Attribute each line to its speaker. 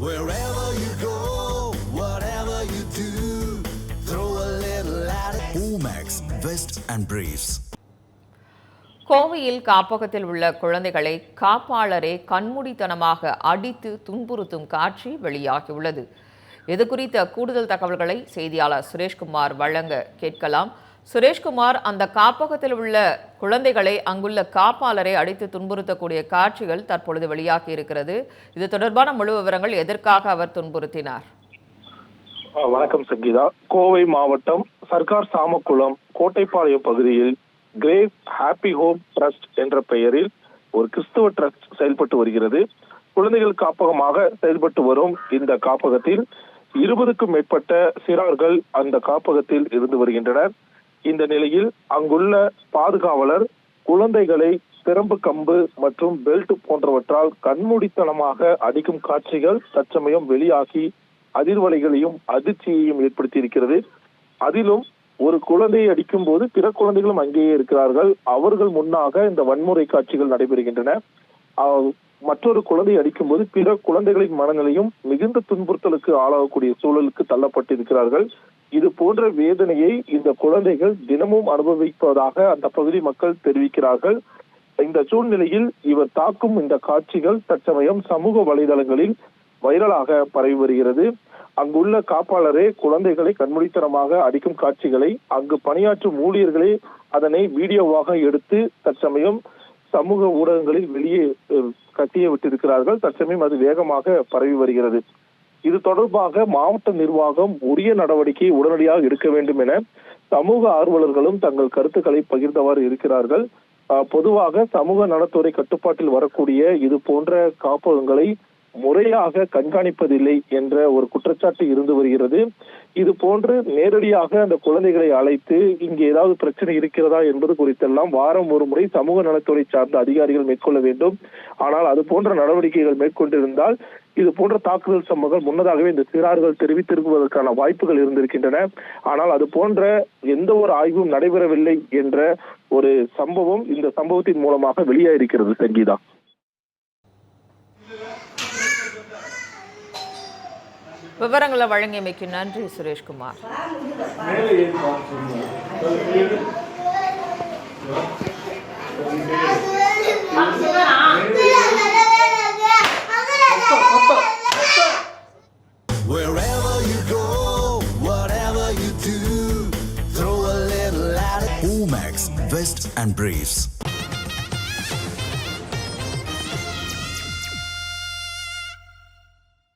Speaker 1: Wherever you go, whatever you do, throw a little at it. Omax, Vest and Briefs.
Speaker 2: கோவையில் காப்பகத்தில் உள்ள குழந்தைகளை காப்பாளரே கண்மூடித்தனமாக அடித்து துன்புறுத்தும் காட்சி வெளியாகியுள்ளது இது குறித்த கூடுதல் தகவல்களை செய்தியாளர் சுரேஷ்குமார் வழங்க கேட்கலாம் சுரேஷ்குமார் அந்த காப்பகத்தில் உள்ள குழந்தைகளை அங்குள்ள காப்பாளரை அடித்து துன்புறுத்தக்கூடிய காட்சிகள் தற்பொழுது வெளியாகி இருக்கிறது. இது தொடர்பான முழு விவரங்கள் எதற்காக அவர் துன்புறுத்தினார்?
Speaker 3: வணக்கம் சங்கீதா. கோவை மாவட்டம் சர்க்கார் சாமக்குளம் கோட்டைப்பாளையம் பகுதியில் கிரேட் ஹாப்பி ஹோம் ட்ரஸ்ட் என்ற பெயரில் ஒரு கிறிஸ்துவ ட்ரஸ்ட் செயல்பட்டு வருகிறது. குழந்தைகள் காப்பகமாக செயல்பட்டு வரும் இந்த காப்பகத்தில் இருபதுக்கும் மேற்பட்ட சிறார்கள் அந்த காப்பகத்தில் இருந்து வருகின்றனர். இந்த நிலையில் அங்குள்ள பாதுகாவலர் குழந்தைகளை பிரம்பு கம்பு மற்றும் பெல்ட் போன்றவற்றால் கண்மூடித்தனமாக அடிக்கும் காட்சிகள் தற்சமயம் வெளியாகி அதிர்வலைகளையும் அதிர்ச்சியையும் ஏற்படுத்தி இருக்கிறது அதிலும் ஒரு குழந்தையை அடிக்கும் போது பிற குழந்தைகளும் அங்கேயே இருக்கிறார்கள். அவர்கள் முன்னாக இந்த வன்முறை காட்சிகள் நடைபெறுகின்றன. மற்றொரு குழந்தை அடிக்கும் போது பிற குழந்தைகளின் மனநிலையும் மிகுந்த துன்புறுத்தலுக்கு ஆளாகக்கூடிய சூழலுக்கு தள்ளப்பட்டிருக்கிறார்கள். இது போன்ற வேதனையை இந்த குழந்தைகள் தினமும் அனுபவிப்பதாக அந்த பகுதி மக்கள் தெரிவிக்கிறார்கள். இந்த சூழ்நிலையில் இவர் தாக்கும் இந்த காட்சிகள் தற்சமயம் சமூக வலைதளங்களில் வைரலாக பரவி வருகிறது. அங்குள்ள காப்பாளரே குழந்தைகளை கண்மூடித்தனமாக அடிக்கும் காட்சிகளை அங்கு பணியாற்றும் ஊழியர்களே அதனை வீடியோவாக எடுத்து தற்சமயம் சமூக ஊடகங்களில் வெளியே அஹ், கட்டிய விட்டிருக்கிறார்கள். தற்சமயம் அது வேகமாக பரவி வருகிறது. இது தொடர்பாக மாவட்ட நிர்வாகம் உரிய நடவடிக்கை உடனடியாக எடுக்க வேண்டும் என சமூக ஆர்வலர்களும் தங்கள் கருத்துக்களை பகிர்ந்தவாறு இருக்கிறார்கள். பொதுவாக சமூக நலத்துறை கட்டுப்பாட்டில் வரக்கூடிய இது போன்ற காப்பகங்களை முறையாக கண்காணிப்பதில்லை என்ற ஒரு குற்றச்சாட்டு இருந்து வருகிறது. இது போன்று நேரடியாக அந்த குழந்தைகளை அழைத்து இங்கே ஏதாவது பிரச்சனை இருக்கிறதா என்பது குறித்தெல்லாம் வாரம் ஒரு முறை சமூக நலத்துறை சார்ந்த அதிகாரிகள் மேற்கொள்ள வேண்டும். ஆனால் அது போன்ற நடவடிக்கைகள் மேற்கொண்டிருந்தால் இது போன்ற தாக்குதல் சம்பவங்கள் முன்னதாகவே இந்த சிறார்கள் தெரிவித்திருப்பதற்கான வாய்ப்புகள் இருந்திருக்கின்றன. ஆனால் அது போன்ற எந்த ஒரு ஆய்வும் நடைபெறவில்லை என்ற ஒரு சம்பவம் இந்த சம்பவத்தின் மூலமாக வெளியாயிருக்கிறது சங்கீதா.
Speaker 2: விவரங்களை வழங்கியமைக்கு நன்றி Sureshkumar
Speaker 1: Wherever you go, whatever you do, throw a little at it. Omax, Vest and Briefs.